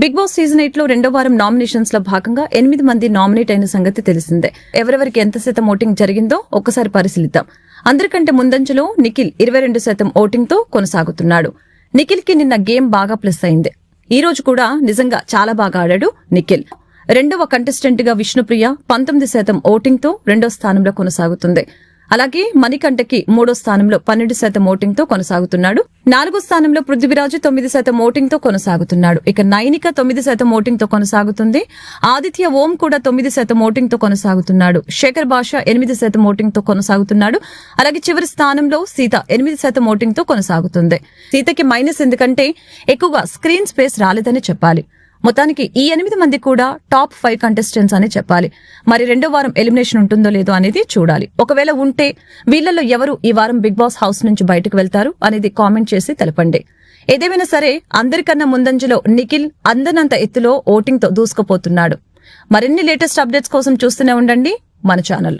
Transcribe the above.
Big boss season ఎయిట్లో రెండో వారం నామినేషన్స్లో భాగంగా ఎనిమిది మంది నామినేట్ అయిన సంగతి తెలిసిందే. ఎవరెవరికి ఎంత శాతం ఓటింగ్ జరిగిందో ఒక్కసారి పరిశీలిద్దాం. అందరికంటే ముందంజలో నిఖిల్ ఇరవై రెండు శాతం ఓటింగ్తో కొనసాగుతున్నాడు. నిఖిల్కి నిన్న గేమ్ బాగా ప్లస్ అయింది. ఈ రోజు కూడా నిజంగా చాలా బాగా ఆడాడు నిఖిల్. రెండవ కంటెస్టెంట్గా విష్ణుప్రియ పంతొమ్మిది శాతం ఓటింగ్తో రెండో స్థానంలో కొనసాగుతుంది. అలాగే మణికంఠకి మూడో స్థానంలో పన్నెండు శాతం ఓటింగ్తో కొనసాగుతున్నాడు. నాలుగో స్థానంలో పృథ్వీరాజు తొమ్మిది శాతం ఓటింగ్తో కొనసాగుతున్నాడు. ఇక నైనిక తొమ్మిది శాతం ఓటింగ్తో కొనసాగుతుంది. ఆదిత్య ఓం కూడా తొమ్మిది శాతం ఓటింగ్తో కొనసాగుతున్నాడు. శేఖర్ భాష ఎనిమిది శాతం ఓటింగ్తో కొనసాగుతున్నాడు. అలాగే చివరి స్థానంలో సీత ఎనిమిది శాతం ఓటింగ్తో కొనసాగుతుంది. సీతకి మైనస్ ఎందుకంటే ఎక్కువగా స్క్రీన్ స్పేస్ రాలేదని చెప్పాలి. మొత్తానికి ఈ ఎనిమిది మంది కూడా టాప్ ఫైవ్ కంటెస్టెంట్స్ అని చెప్పాలి. మరి రెండో వారం ఎలిమినేషన్ ఉంటుందో లేదో అనేది చూడాలి. ఒకవేళ ఉంటే వీళ్ళల్లో ఎవరు ఈ వారం బిగ్ బాస్ హౌస్ నుంచి బయటకు వెళ్తారు అనేది కామెంట్ చేసి తెలపండి. ఏదేమైనా సరే అందరికన్నా ముందంజలో నిఖిల్ అందనంత ఎత్తులో ఓటింగ్తో దూసుకుపోతున్నాడు. మరిన్ని లేటెస్ట్ అప్డేట్స్ కోసం చూస్తూనే ఉండండి మన ఛానల్.